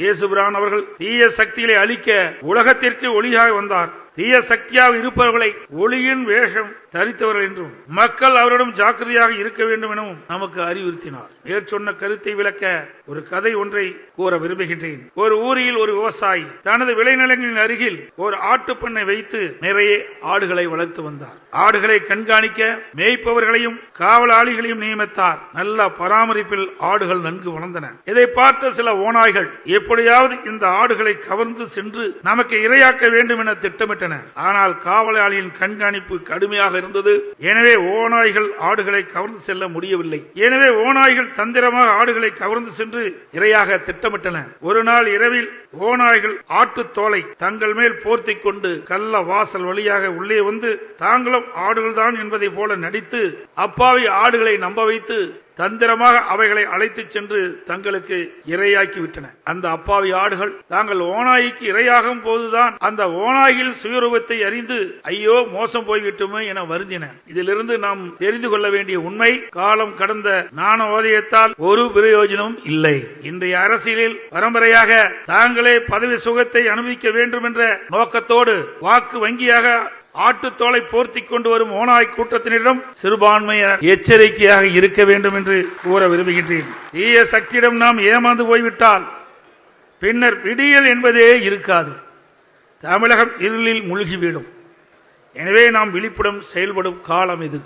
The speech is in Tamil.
இயேசுபிரான் அவர்கள் தீய சக்திகளை அழிக்க உலகத்திற்கு ஒளியாக வந்தார். தீய சக்தியாக இருப்பவர்களை ஒளியின் வேஷம் தரித்தவர்கள் என்றும் மக்கள் அவரிடம் ஜாக்கிரதையாக இருக்க வேண்டும் எனவும் நமக்கு அறிவுறுத்தினார். மேற்சொன்ன கருத்தை விளக்க ஒரு கதை ஒன்றை கூற விரும்புகின்றேன். ஒரு ஊரில் ஒரு விவசாயி தனது விளைநிலங்களின் அருகில் ஒரு ஆட்டுப்பண்ணை வைத்து நிறைய ஆடுகளை வளர்த்து வந்தார். ஆடுகளை கண்காணிக்க மேய்ப்பவர்களையும் காவலாளிகளையும் நியமித்தார். நல்ல பராமரிப்பில் ஆடுகள் நன்கு வளர்ந்தன. இதை பார்த்த சில ஓநாய்கள் எப்படியாவது இந்த ஆடுகளை கவர்ந்து சென்று நமக்கு இரையாக்க வேண்டும் என திட்டமிட்டன ஆனால் காவலாளியின் கண்காணிப்பு கடுமையாக இருந்தது. எனவே ஓநாய்கள் ஆடுகளை கவர்ந்து செல்ல முடியவில்லை. எனவே ஓநாய்கள் தந்திரமாக ஆடுகளை கவர்ந்து சென்று இரையாக திட்டமிட்டன. ஒரு நாள் இரவில் ஓநாய்கள் ஆட்டு தோலை தங்கள் மேல் போர்த்தி கொண்டு கள்ள வாசல் வழியாக உள்ளே வந்து தாங்களும் ஆடுகள்தான் என்பதை போல நடித்து அப்பாவி ஆடுகளை நம்ப வைத்து தந்திரமாக அவைகளை அழைத்து சென்று தங்களுக்கு இரையாக்கி விட்டன. அந்த அப்பாவி ஆடுகள் தாங்கள் ஓநாய்க்கு இரையாகும் போதுதான் அந்த ஓனாயில் சுயரூபத்தை அறிந்து ஐயோ மோசம் போய்விட்டுமோ என வருந்தின. இதிலிருந்து நாம் தெரிந்து கொள்ள வேண்டிய உண்மை காலம் கடந்த நாணோதயத்தால் ஒரு பிரயோஜனம் இல்லை. இன்றைய அரசியலில் பரம்பரையாக தாங்களே பதவி சுகத்தை அனுபவிக்க வேண்டும் என்ற நோக்கத்தோடு வாக்கு வங்கியாக ஆட்டுத்தோலை போர்த்தி கொண்டு வரும் ஓனாய் கூட்டத்தினரிடம் சிறுபான்மையினர் எச்சரிக்கையாக இருக்க வேண்டும் என்று கூற விரும்புகின்றேன். தீய சக்தியிடம் நாம் ஏமாந்து போய்விட்டால் பின்னர் விடியல் என்பதே இருக்காது. தமிழகம் இருளில் மூழ்கிவிடும். எனவே நாம் விழிப்புடன் செயல்படும் காலம் இது.